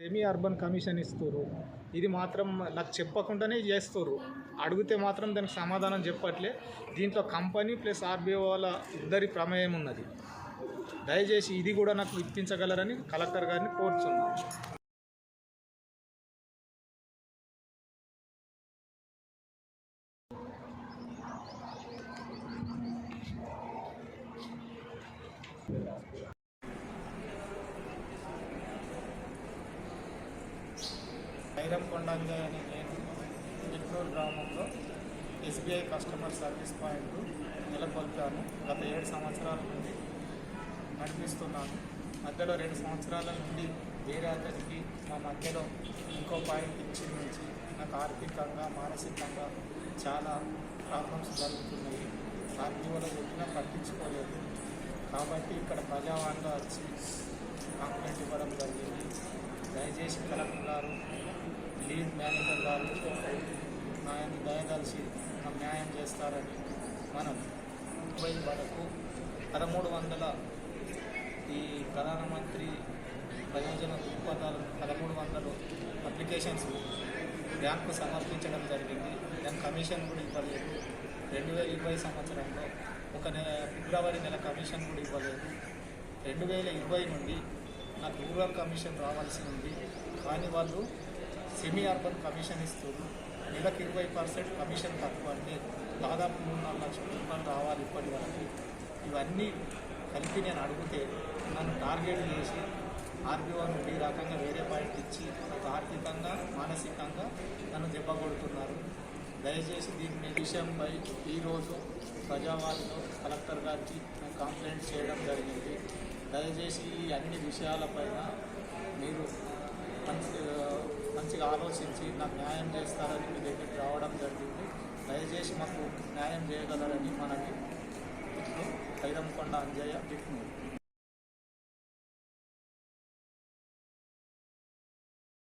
Semi urban commission ఇస్తారు ఇది మాత్రం నాకు చెప్పకుండానే చేస్తారు అడిగితే మాత్రం దానికి సమాధానం చెప్పట్లే. దీంట్లో కంపెనీ ప్లస్ ఆర్బీఐ వాళ్ళ ఇద్దరి ప్రమేయం ఉన్నది. దయచేసి ఇది కూడా నాకు ఇప్పించగలరని కలెక్టర్ గారిని కోరుతున్నాను ఐరంకొండ అనే నేను చిత్తూరు గ్రామంలో ఎస్బీఐ కస్టమర్ సర్వీస్ పాయింట్ నెలకొల్పాను. గత ఏడు సంవత్సరాల నుండి నడిపిస్తున్నాను. మధ్యలో రెండు సంవత్సరాల నుండి వేరే అతనికి మా మధ్యలో ఇంకో పాయింట్ ఇచ్చి నుంచి నాకు ఆర్థికంగా మానసికంగా చాలా ప్రాబ్లమ్స్ జరుగుతున్నాయి. ఆర్టీఓలో చెప్పినా పట్టించుకోలేదు. కాబట్టి ఇక్కడ ప్రజావాణిలో వచ్చి కంప్లైంట్ ఇవ్వడం జరిగింది. దయచేసి కలెక్టర్ గారు లీడ్ మేనేజర్ గారు ఆయన దయగలిసి న్యాయం చేస్తారని మనం ముప్పై వరకు పదమూడు వందల ఈ ప్రధానమంత్రి ప్రయోజన దృక్పథాలు పదమూడు వందలు అప్లికేషన్స్ బ్యాంకు సమర్పించడం జరిగింది. దాని కమిషన్ కూడా ఇవ్వలేదు. రెండు వేల ఇరవై సంవత్సరంలో ఒక నెల ఫిబ్రవరి నెల కమిషన్ కూడా ఇవ్వలేదు. రెండు వేల ఇరవై నుండి నాకు రూరల్ కమిషన్ రావాల్సి ఉంది. కానీ వాళ్ళు సెమీ అర్బన్ కమిషన్ ఇస్తారు నెలకు ఇరవై పర్సెంట్ కమిషన్ తక్కువ అంటే దాదాపు మూడు నాలుగు లక్షల రూపాయలు రావాలి ఇప్పటి వరకు. ఇవన్నీ కలిపి నేను అడిగితే నన్ను టార్గెట్ చేసి ఆర్బీఓ నుండి ఈ రకంగా వేరే పాయింట్ ఇచ్చి నాకు ఆర్థికంగా మానసికంగా నన్ను దెబ్బ కొడుతున్నారు. దయచేసి దీని విషయంపై ఈరోజు ప్రజావాణిలో కలెక్టర్ గారికి కంప్లైంట్ చేయడం జరిగింది. దయచేసి ఈ అన్ని విషయాలపైన మీరు మంచిగా ఆలోచించి నాకు న్యాయం చేస్తారని మీ దగ్గరికి రావడం జరిగింది. దయచేసి మాకు న్యాయం చేయగలరని మనకి ఇట్లు కైరంకొండ అంజయ్య విష్ణు.